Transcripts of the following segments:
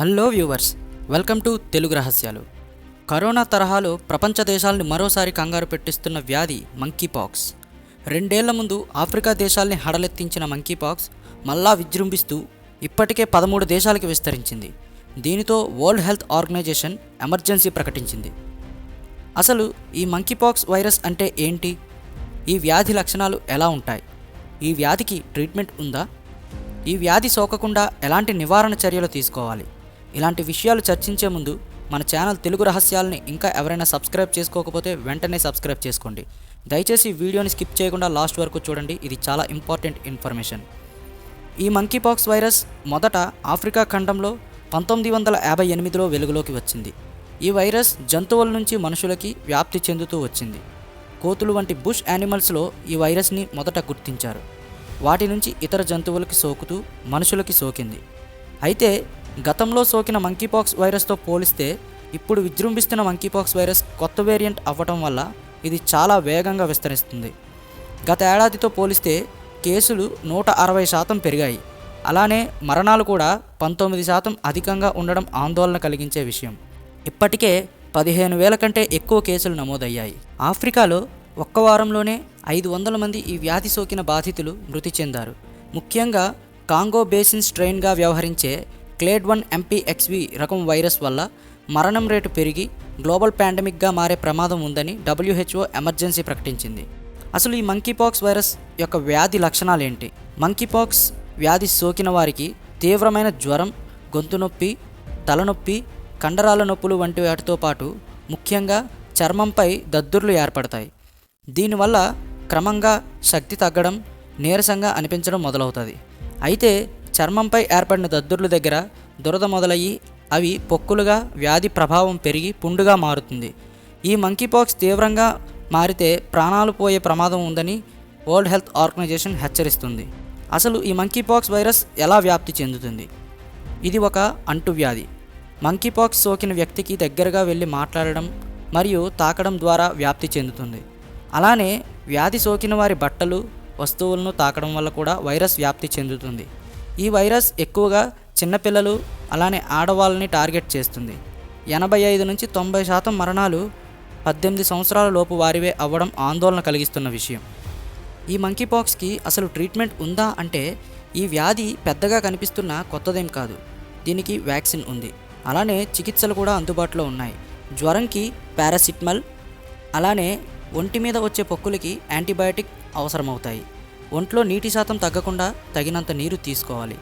Hello viewers welcome to Telugu రహస్యాలు. Corona తరహాలో ప్రపంచ దేశాలను మరోసారి కంగారు పెట్టిస్తున్న వ్యాధి మంకీ పాక్స్ రెండేళ్ళ ముందు ఆఫ్రికా దేశాల్ని హడలెత్తించిన మంకీ పాక్స్ మళ్ళా విజృంభిస్తూ ఇప్పటికే పదమూడు దేశాలకు విస్తరించింది. దీనితో వరల్డ్ హెల్త్ ఆర్గనైజేషన్ ఎమర్జెన్సీ ప్రకటించింది. అసలు ఈ మంకీపాక్స్ వైరస్ అంటే ఏంటి? ఈ వ్యాధి లక్షణాలు ఎలా ఉంటాయి? ఈ వ్యాధికి ట్రీట్మెంట్ ఉందా? ఈ వ్యాధి సోకకుండా ఎలాంటి నివారణ చర్యలు తీసుకోవాలి? ఇలాంటి విషయాలు చర్చించే ముందు మన ఛానల్ తెలుగు రహస్యాలని ఇంకా ఎవరైనా సబ్స్క్రైబ్ చేసుకోకపోతే వెంటనే సబ్స్క్రైబ్ చేసుకోండి. దయచేసి వీడియోని స్కిప్ చేయకుండా లాస్ట్ వరకు చూడండి. ఇది చాలా ఇంపార్టెంట్ ఇన్ఫర్మేషన్. ఈ మంకీపాక్స్ వైరస్ మొదట ఆఫ్రికా ఖండంలో పంతొమ్మిది వందల యాభై ఎనిమిదిలో వెలుగులోకి వచ్చింది. ఈ వైరస్ జంతువుల నుంచి మనుషులకి వ్యాప్తి చెందుతూ వచ్చింది. కోతులు వంటి బుష్ యానిమల్స్లో ఈ వైరస్ని మొదట గుర్తించారు. వాటి నుంచి ఇతర జంతువులకి సోకుతూ మనుషులకి సోకింది. అయితే గతంలో సోకిన మంకీపాక్స్ వైరస్తో పోలిస్తే ఇప్పుడు విజృంభిస్తున్న మంకీపాక్స్ వైరస్ కొత్త వేరియంట్ అవ్వటం వల్ల ఇది చాలా వేగంగా విస్తరిస్తుంది. గత ఏడాదితో పోలిస్తే కేసులు నూట అరవై శాతం పెరిగాయి. అలానే మరణాలు కూడా పంతొమ్మిది శాతం అధికంగా ఉండడం ఆందోళన కలిగించే విషయం. ఇప్పటికే పదిహేను వేల కంటే ఎక్కువ కేసులు నమోదయ్యాయి. ఆఫ్రికాలో ఒక్క వారంలోనే ఐదు వందల మంది ఈ వ్యాధి సోకిన బాధితులు మృతి చెందారు. ముఖ్యంగా కాంగో బేసిన్ స్ట్రెయిన్గా వ్యవహరించే క్లేడ్ వన్ ఎంపీఎక్స్వి రకం వైరస్ వల్ల మరణం రేటు పెరిగి గ్లోబల్ పాండమిక్గా మారే ప్రమాదం ఉందని డబ్ల్యూహెచ్ఓ ఎమర్జెన్సీ ప్రకటించింది. అసలు ఈ మంకీపాక్స్ వైరస్ యొక్క వ్యాధి లక్షణాలు ఏంటి మంకీపాక్స్ వ్యాధి సోకిన వారికి తీవ్రమైన జ్వరం గొంతు నొప్పి తలనొప్పి కండరాల నొప్పులు వంటి వాటితో పాటు ముఖ్యంగా చర్మంపై దద్దుర్లు ఏర్పడతాయి. దీనివల్ల క్రమంగా శక్తి తగ్గడం నీరసంగా అనిపించడం మొదలవుతుంది. అయితే చర్మంపై ఏర్పడిన దద్దుర్ల దగ్గర దురద మొదలయ్యి అవి పొక్కులుగా వ్యాధి ప్రభావం పెరిగి పుండుగా మారుతుంది. ఈ మంకీపాక్స్ తీవ్రంగా మారితే ప్రాణాలు పోయే ప్రమాదం ఉందని వరల్డ్ హెల్త్ ఆర్గనైజేషన్ హెచ్చరిస్తుంది. అసలు ఈ మంకీపాక్స్ వైరస్ ఎలా వ్యాప్తి చెందుతుంది? ఇది ఒక అంటువ్యాధి. మంకీపాక్స్ సోకిన వ్యక్తికి దగ్గరగా వెళ్ళి మాట్లాడడం మరియు తాకడం ద్వారా వ్యాప్తి చెందుతుంది. అలానే వ్యాధి సోకిన వారి బట్టలు వస్తువులను తాకడం వల్ల కూడా వైరస్ వ్యాప్తి చెందుతుంది. ఈ వైరస్ ఎక్కువగా చిన్నపిల్లలు అలానే ఆడవాళ్ళని టార్గెట్ చేస్తుంది. ఎనభై ఐదు నుంచి తొంభై శాతం మరణాలు పద్దెనిమిది సంవత్సరాల లోపు వారివే అవ్వడం ఆందోళన కలిగిస్తున్న విషయం. ఈ మంకీపాక్స్కి అసలు ట్రీట్మెంట్ ఉందా అంటే ఈ వ్యాధి పెద్దగా కనిపిస్తున్న కొత్తదేం కాదు. దీనికి వ్యాక్సిన్ ఉంది. అలానే చికిత్సలు కూడా అందుబాటులో ఉన్నాయి. జ్వరంకి పారాసిటమల్ అలానే ఒంటి మీద వచ్చే పొక్కులకి యాంటీబయాటిక్ అవసరమవుతాయి. ఒంట్లో నీటి శాతం తగ్గకుండా తగినంత నీరు తీసుకోవాలి.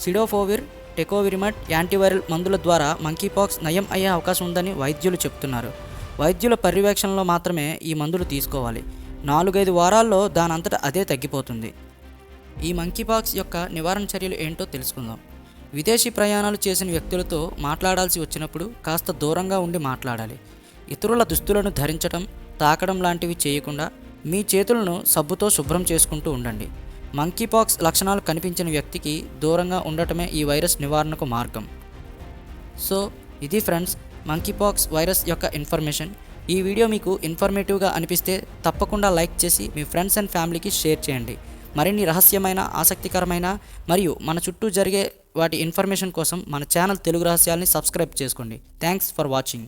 సిడోఫోవిర్ టెకోవిరిమట్ యాంటీవైరల్ మందుల ద్వారా మంకీపాక్స్ నయం అయ్యే అవకాశం ఉందని వైద్యులు చెప్తున్నారు. వైద్యుల పర్యవేక్షణలో మాత్రమే ఈ మందులు తీసుకోవాలి. నాలుగైదు వారాల్లో దానంతట అదే తగ్గిపోతుంది. ఈ మంకీపాక్స్ యొక్క నివారణ చర్యలు ఏంటో తెలుసుకుందాం. విదేశీ ప్రయాణాలు చేసిన వ్యక్తులతో మాట్లాడాల్సి వచ్చినప్పుడు కాస్త దూరంగా ఉండి మాట్లాడాలి. ఇతరుల దుస్తులను ధరించడం తాకడం లాంటివి చేయకుండా మీ చేతులను సబ్బుతో శుభ్రం చేసుకుంటూ ఉండండి. మంకీపాక్స్ లక్షణాలు కనిపించిన వ్యక్తికి దూరంగా ఉండటమే ఈ వైరస్ నివారణకు మార్గం. సో ఇది ఫ్రెండ్స్ మంకీపాక్స్ వైరస్ యొక్క ఇన్ఫర్మేషన్ ఈ వీడియో మీకు ఇన్ఫర్మేటివ్గా అనిపిస్తే తప్పకుండా లైక్ చేసి మీ ఫ్రెండ్స్ అండ్ ఫ్యామిలీకి షేర్ చేయండి. మరిన్ని రహస్యమైన ఆసక్తికరమైన మరియు మన చుట్టూ జరిగే వాటి ఇన్ఫర్మేషన్ కోసం మన ఛానల్ తెలుగు రహస్యాల్ని సబ్స్క్రైబ్ చేసుకోండి. Thanks for watching